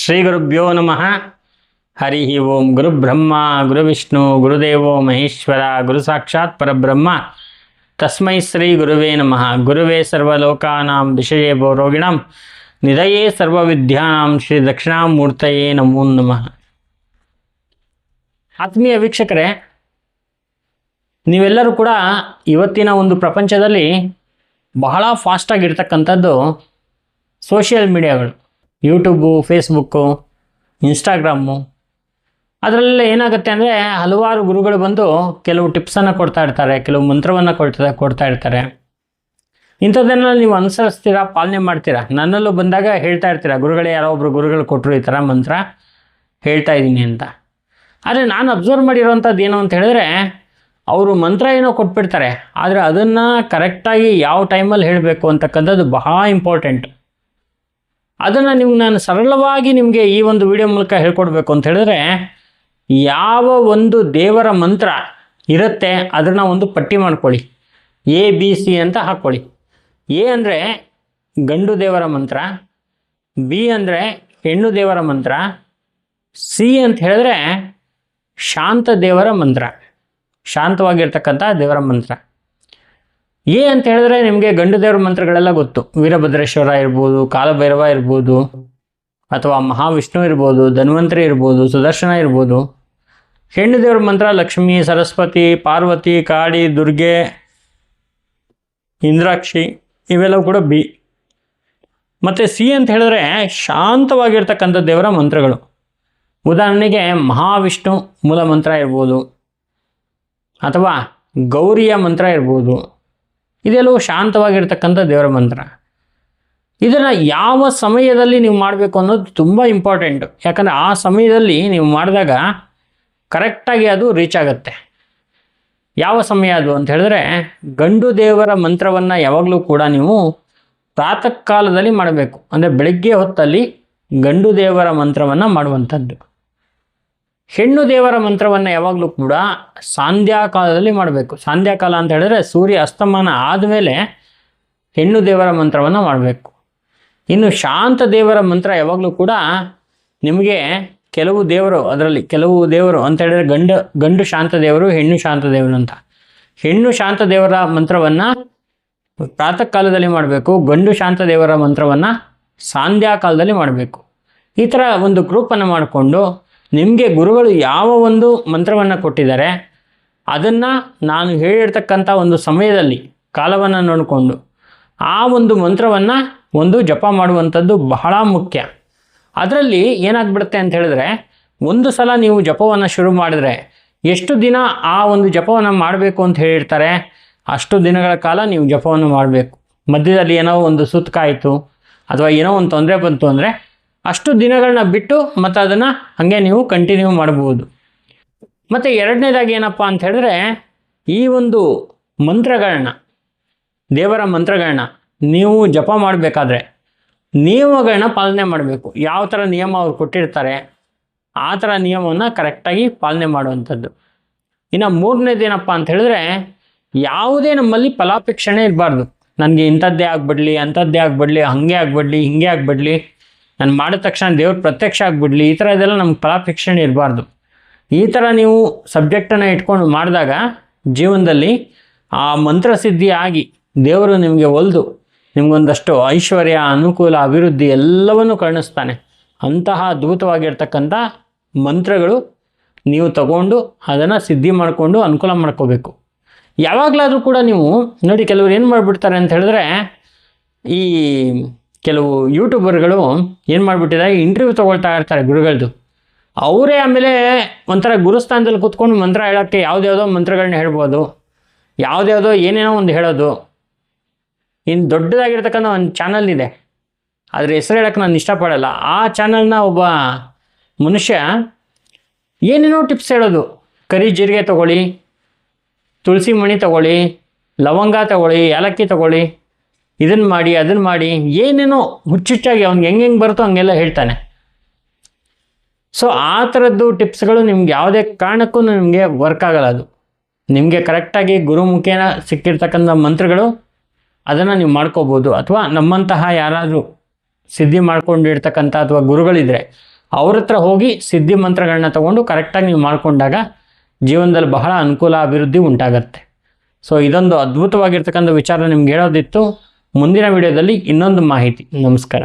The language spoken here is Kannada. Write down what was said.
ಶ್ರೀ ಗುರುಭ್ಯೋ ನಮಃ. ಹರಿ ಓಂ ಗುರುಬ್ರಹ್ಮ ಗುರುವಿಷ್ಣು ಗುರು ವಿಷ್ಣು, ಗುರುದೇವೋ ಮಹೇಶ್ವರ, ಗುರು ಸಾಕ್ಷಾತ್ ಪರಬ್ರಹ್ಮ. ತಸ್ಮೈ ಶ್ರೀ ಗುರುವೇ ನಮಃ. ಗುರುವೇ ಸರ್ವಲೋಕಾನಾಂ ವಿಷಯೇ ರೋಗಿಣಾಂ ನಿಧಯೇ ಸರ್ವವಿದ್ಯಾನಾಂ ಶ್ರೀ ದಕ್ಷಿಣಾಮೂರ್ತಯೇ ನಮೋ ನಮಃ. ಆತ್ಮೀಯ ವೀಕ್ಷಕರೇ, ನೀವೆಲ್ಲರೂ ಕೂಡ ಇವತ್ತಿನ ಒಂದು ಪ್ರಪಂಚದಲ್ಲಿ ಬಹಳ ಫಾಸ್ಟಾಗಿರ್ತಕ್ಕಂಥದ್ದು ಸೋಷಿಯಲ್ ಮೀಡಿಯಾಗಳು ಯೂಟ್ಯೂಬು ಫೇಸ್ಬುಕ್ಕು ಇನ್ಸ್ಟಾಗ್ರಾಮು ಅದರಲ್ಲೆಲ್ಲ ಏನಾಗುತ್ತೆ ಅಂದರೆ ಹಲವಾರು ಗುರುಗಳು ಬಂದು ಕೆಲವು ಟಿಪ್ಸನ್ನು ಕೊಡ್ತಾ ಇರ್ತಾರೆ, ಕೆಲವು ಮಂತ್ರವನ್ನು ಕೊಡ್ತಾ ಕೊಡ್ತಾ ಇರ್ತಾರೆ. ಇಂಥದ್ದನ್ನೆಲ್ಲ ನೀವು ಅನುಸರಿಸ್ತೀರಾ, ಪಾಲನೆ ಮಾಡ್ತೀರಾ? ನನ್ನಲ್ಲೂ ಬಂದಾಗ ಹೇಳ್ತಾ ಇರ್ತೀರಾ, ಗುರುಗಳೇ ಯಾರೋ ಒಬ್ಬರು ಗುರುಗಳು ಕೊಟ್ಟರು ಈ ಥರ ಮಂತ್ರ, ಹೇಳ್ತಾ ಇದ್ದೀನಿ ಅಂತ. ಆದರೆ ನಾನು ಅಬ್ಸರ್ವ್ ಮಾಡಿರೋವಂಥದ್ದು ಏನು ಅಂತ ಹೇಳಿದ್ರೆ, ಅವರು ಮಂತ್ರ ಏನೋ ಕೊಟ್ಬಿಡ್ತಾರೆ, ಆದರೆ ಅದನ್ನು ಕರೆಕ್ಟಾಗಿ ಯಾವ ಟೈಮಲ್ಲಿ ಹೇಳಬೇಕು ಅಂತಕ್ಕಂಥದ್ದು ಬಹಳ ಇಂಪಾರ್ಟೆಂಟ್ ಅದನ್ನು ನಿಮ್ಗೆ ನಾನು ಸರಳವಾಗಿ ನಿಮಗೆ ಈ ಒಂದು ವಿಡಿಯೋ ಮೂಲಕ ಹೇಳ್ಕೊಡ್ಬೇಕು ಅಂತ ಹೇಳಿದ್ರೆ, ಯಾವ ಒಂದು ದೇವರ ಮಂತ್ರ ಇರುತ್ತೆ ಅದನ್ನು ಒಂದು ಪಟ್ಟಿ ಮಾಡ್ಕೊಳ್ಳಿ. ಎ ಬಿ ಸಿ ಅಂತ ಹಾಕ್ಕೊಳ್ಳಿ ಎ ಅಂದರೆ ಗಂಡು ದೇವರ ಮಂತ್ರ ಬಿ ಅಂದರೆ ಹೆಣ್ಣು ದೇವರ ಮಂತ್ರ ಸಿ ಅಂತ ಹೇಳಿದ್ರೆ ಶಾಂತ ದೇವರ ಮಂತ್ರ, ಶಾಂತವಾಗಿರ್ತಕ್ಕಂಥ ದೇವರ ಮಂತ್ರ. ಎ ಅಂತ ಹೇಳಿದ್ರೆ ನಿಮಗೆ ಗಂಡು ದೇವರ ಮಂತ್ರಗಳೆಲ್ಲ ಗೊತ್ತು. ವೀರಭದ್ರೇಶ್ವರ ಇರ್ಬೋದು, ಕಾಲಭೈರವ ಇರ್ಬೋದು, ಅಥವಾ ಮಹಾವಿಷ್ಣು ಇರ್ಬೋದು, ಧನ್ವಂತರಿ ಇರ್ಬೋದು, ಸುದರ್ಶನ ಇರ್ಬೋದು. ಹೆಣ್ಣು ದೇವರ ಮಂತ್ರ ಲಕ್ಷ್ಮಿ, ಸರಸ್ವತಿ, ಪಾರ್ವತಿ, ಕಾಳಿ, ದುರ್ಗೆ, ಇಂದ್ರಾಕ್ಷಿ ಇವೆಲ್ಲವೂ ಕೂಡ ಬಿ. ಮತ್ತು ಸಿ ಅಂತ ಹೇಳಿದ್ರೆ ಶಾಂತವಾಗಿರ್ತಕ್ಕಂಥ ದೇವರ ಮಂತ್ರಗಳು. ಉದಾಹರಣೆಗೆ ಮಹಾವಿಷ್ಣು ಮೂಲ ಮಂತ್ರ ಇರ್ಬೋದು, ಅಥವಾ ಗೌರಿಯ ಮಂತ್ರ ಇರ್ಬೋದು ಇದೆಲ್ಲವೂ ಶಾಂತವಾಗಿರ್ತಕ್ಕಂಥ ದೇವರ ಮಂತ್ರ. ಇದನ್ನು ಯಾವ ಸಮಯದಲ್ಲಿ ನೀವು ಮಾಡಬೇಕು ಅನ್ನೋದು ತುಂಬ ಇಂಪಾರ್ಟೆಂಟು ಯಾಕಂದರೆ ಆ ಸಮಯದಲ್ಲಿ ನೀವು ಮಾಡಿದಾಗ ಕರೆಕ್ಟಾಗಿ ಅದು ರೀಚ್ ಆಗುತ್ತೆ. ಯಾವ ಸಮಯ ಅದು ಅಂತ ಹೇಳಿದ್ರೆ ಗಂಡು ದೇವರ ಮಂತ್ರವನ್ನು ಯಾವಾಗಲೂ ಕೂಡ ನೀವು ಪ್ರಾತಃ ಕಾಲದಲ್ಲಿ ಮಾಡಬೇಕು. ಅಂದರೆ ಬೆಳಗ್ಗೆ ಹೊತ್ತಲ್ಲಿ ಗಂಡು ದೇವರ ಮಂತ್ರವನ್ನು ಮಾಡುವಂಥದ್ದು. ಹೆಣ್ಣು ದೇವರ ಮಂತ್ರವನ್ನು ಯಾವಾಗಲೂ ಕೂಡ ಸಾಂಧ್ಯಾಕಾಲದಲ್ಲಿ ಮಾಡಬೇಕು. ಸಾಂಧ್ಯಾಕಾಲ ಅಂತ ಹೇಳಿದ್ರೆ ಸೂರ್ಯ ಅಸ್ತಮಾನ ಆದಮೇಲೆ ಹೆಣ್ಣು ದೇವರ ಮಂತ್ರವನ್ನು ಮಾಡಬೇಕು. ಇನ್ನು ಶಾಂತ ದೇವರ ಮಂತ್ರ ಯಾವಾಗಲೂ ಕೂಡ ನಿಮಗೆ ಕೆಲವು ದೇವರು ಅದರಲ್ಲಿ ಕೆಲವು ದೇವರು ಅಂತ ಹೇಳಿದ್ರೆ ಗಂಡು ಗಂಡು ಶಾಂತ ದೇವರು, ಹೆಣ್ಣು ಶಾಂತ ದೇವರು ಅಂತ. ಹೆಣ್ಣು ಶಾಂತ ದೇವರ ಮಂತ್ರವನ್ನು ಪ್ರಾತಃ ಕಾಲದಲ್ಲಿ ಮಾಡಬೇಕು. ಗಂಡು ಶಾಂತ ದೇವರ ಮಂತ್ರವನ್ನು ಸಾಂಧ್ಯಾ ಕಾಲದಲ್ಲಿ ಮಾಡಬೇಕು. ಈ ಥರ ಒಂದು ಗ್ರೂಪನ್ನು ಮಾಡಿಕೊಂಡು ನಿಮಗೆ ಗುರುಗಳು ಯಾವ ಒಂದು ಮಂತ್ರವನ್ನು ಕೊಟ್ಟಿದ್ದಾರೆ, ಅದನ್ನು ನಾನು ಹೇಳಿರ್ತಕ್ಕಂಥ ಒಂದು ಸಮಯದಲ್ಲಿ ಕಾಲವನ್ನು ನೋಡಿಕೊಂಡು ಆ ಒಂದು ಮಂತ್ರವನ್ನು ಒಂದು ಜಪ ಮಾಡುವಂಥದ್ದು ಬಹಳ ಮುಖ್ಯ. ಅದರಲ್ಲಿ ಏನಾಗ್ಬಿಡುತ್ತೆ ಅಂತ ಹೇಳಿದ್ರೆ, ಒಂದು ಸಲ ನೀವು ಜಪವನ್ನು ಶುರು ಮಾಡಿದ್ರೆ ಎಷ್ಟು ದಿನ ಆ ಒಂದು ಜಪವನ್ನು ಮಾಡಬೇಕು ಅಂತ ಹೇಳಿರ್ತಾರೆ, ಅಷ್ಟು ದಿನಗಳ ಕಾಲ ನೀವು ಜಪವನ್ನು ಮಾಡಬೇಕು. ಮಧ್ಯದಲ್ಲಿ ಏನೋ ಒಂದು ಸುತ್ತಕಾಯಿತು ಅಥವಾ ಏನೋ ಒಂದು ತೊಂದರೆ ಬಂತು ಅಂದರೆ ಅಷ್ಟು ದಿನಗಳನ್ನ ಬಿಟ್ಟು ಮತ್ತು ಅದನ್ನು ಹಾಗೆ ನೀವು ಕಂಟಿನ್ಯೂ ಮಾಡ್ಬೋದು. ಮತ್ತು ಎರಡನೇದಾಗಿ ಏನಪ್ಪ ಅಂತ ಹೇಳಿದ್ರೆ, ಈ ಒಂದು ಮಂತ್ರಗಳನ್ನ, ದೇವರ ಮಂತ್ರಗಳನ್ನ ನೀವು ಜಪ ಮಾಡಬೇಕಾದ್ರೆ ನಿಯಮಗಳನ್ನ ಪಾಲನೆ ಮಾಡಬೇಕು. ಯಾವ ಥರ ನಿಯಮ ಅವ್ರು ಕೊಟ್ಟಿರ್ತಾರೆ, ಆ ಥರ ನಿಯಮವನ್ನು ಕರೆಕ್ಟಾಗಿ ಪಾಲನೆ ಮಾಡುವಂಥದ್ದು. ಇನ್ನು ಮೂರನೇದೇನಪ್ಪ ಅಂತ ಹೇಳಿದ್ರೆ, ಯಾವುದೇ ನಮ್ಮಲ್ಲಿ ಫಲಾಪೇಕ್ಷಣೆ ಇರಬಾರ್ದು. ನನಗೆ ಇಂಥದ್ದೇ ಆಗ್ಬಿಡ್ಲಿ, ಅಂಥದ್ದೇ ಆಗ್ಬಿಡ್ಲಿ, ಹಾಗೆ ಆಗ್ಬಿಡ್ಲಿ, ಹಿಂಗೆ ಆಗ್ಬಿಡ್ಲಿ ನಾನು ಮಾಡಿದ ತಕ್ಷಣ ದೇವ್ರು ಪ್ರತ್ಯಕ್ಷ ಆಗಿಬಿಡಲಿ, ಈ ಥರ ಇದೆಲ್ಲ ನಮ್ಗೆ ಫಲಾಪೇಕ್ಷಣೆ ಇರಬಾರ್ದು. ಈ ಥರ ನೀವು ಸಬ್ಜೆಕ್ಟನ್ನು ಇಟ್ಕೊಂಡು ಮಾಡಿದಾಗ ಜೀವನದಲ್ಲಿ ಆ ಮಂತ್ರಸಿದ್ಧಿ ಆಗಿ ದೇವರು ನಿಮಗೆ ಒಲಿದು, ನಿಮಗೊಂದಷ್ಟು ಐಶ್ವರ್ಯ, ಅನುಕೂಲ, ಅಭಿವೃದ್ಧಿ ಎಲ್ಲವನ್ನು ಕರುಣಿಸ್ತಾನೆ. ಅಂತಹ ಅದ್ಭುತವಾಗಿರ್ತಕ್ಕಂಥ ಮಂತ್ರಗಳು ನೀವು ತಗೊಂಡು ಅದನ್ನು ಸಿದ್ಧಿ ಮಾಡಿಕೊಂಡು ಅನುಕೂಲ ಮಾಡ್ಕೋಬೇಕು. ಯಾವಾಗಲಾದರೂ ಕೂಡ ನೀವು ನೋಡಿ ಕೆಲವರು ಏನು ಮಾಡಿಬಿಡ್ತಾರೆ ಅಂತ ಹೇಳಿದ್ರೆ ಈ ಕೆಲವು ಯೂಟ್ಯೂಬರ್ಗಳು ಏನು ಮಾಡಿಬಿಟ್ಟಿದ್ದಾರೆ ಇಂಟರ್ವ್ಯೂ ತೊಗೊಳ್ತಾ ಇರ್ತಾರೆ ಗುರುಗಳದ್ದು ಅವರೇ ಆಮೇಲೆ ಒಂಥರ ಗುರುಸ್ಥಾನದಲ್ಲಿ ಕೂತ್ಕೊಂಡು ಮಂತ್ರ ಹೇಳೋಕ್ಕೆ ಯಾವುದ್ಯಾವುದೋ ಮಂತ್ರಗಳನ್ನ ಹೇಳ್ಬೋದು. ಯಾವುದ್ಯಾವುದೋ ಏನೇನೋ ಒಂದು ಹೇಳೋದು. ಇನ್ನು ದೊಡ್ಡದಾಗಿರ್ತಕ್ಕಂಥ ಒಂದು ಚಾನಲ್ ಇದೆ ಅದ್ರ ಹೆಸರು ಹೇಳೋಕ್ಕೆ ನಾನು ಇಷ್ಟಪಡಲ್ಲ. ಆ ಚಾನಲ್ನ ಒಬ್ಬ ಮನುಷ್ಯ ಏನೇನೋ ಟಿಪ್ಸ್ ಹೇಳೋದು. ಕರಿ ಜೀರಿಗೆ ತಗೊಳ್ಳಿ, ತುಳಸಿ ಮಣಿ ತಗೊಳ್ಳಿ, ಲವಂಗ ತಗೊಳ್ಳಿ, ಏಲಕ್ಕಿ ತಗೊಳ್ಳಿ. ಇದನ್ನು ಮಾಡಿ ಅದನ್ನು ಮಾಡಿ, ಏನೇನೋ ಹುಚ್ಚುಚ್ಚಾಗಿ ಅವ್ನಿಗೆ ಹೆಂಗೆ ಹೆಂಗೆ ಬರುತ್ತೋ ಹಂಗೆಲ್ಲ ಹೇಳ್ತಾನೆ. ಸೊ ಆ ಥರದ್ದು ಟಿಪ್ಸ್ಗಳು ನಿಮ್ಗೆ ಯಾವುದೇ ಕಾರಣಕ್ಕೂ ನಿಮಗೆ ವರ್ಕ್ ಆಗಲ್ಲ ಅದು. ನಿಮಗೆ ಕರೆಕ್ಟಾಗಿ ಗುರುಮುಖೇನ ಸಿಕ್ಕಿರ್ತಕ್ಕಂಥ ಮಂತ್ರಗಳು, ಅದನ್ನು ನೀವು ಮಾಡ್ಕೋಬೋದು. ಅಥವಾ ನಮ್ಮಂತಹ ಯಾರಾದರೂ ಸಿದ್ಧಿ ಮಾಡ್ಕೊಂಡಿರ್ತಕ್ಕಂಥ ಅಥವಾ ಗುರುಗಳಿದ್ರೆ, ಅವ್ರ ಹತ್ರ ಹೋಗಿ ಸಿದ್ಧಿ ಮಂತ್ರಗಳನ್ನ ತಗೊಂಡು ಕರೆಕ್ಟಾಗಿ ನೀವು ಮಾಡಿಕೊಂಡಾಗ ಜೀವನದಲ್ಲಿ ಬಹಳ ಅನುಕೂಲ ಅಭಿವೃದ್ಧಿ ಉಂಟಾಗತ್ತೆ. ಸೊ ಇದೊಂದು ಅದ್ಭುತವಾಗಿರ್ತಕ್ಕಂಥ ವಿಚಾರ ನಿಮ್ಗೆ ಹೇಳೋದಿತ್ತು. ಮುಂದಿನ ವಿಡಿಯೋದಲ್ಲಿ ಇನ್ನೊಂದು ಮಾಹಿತಿ. ನಮಸ್ಕಾರ.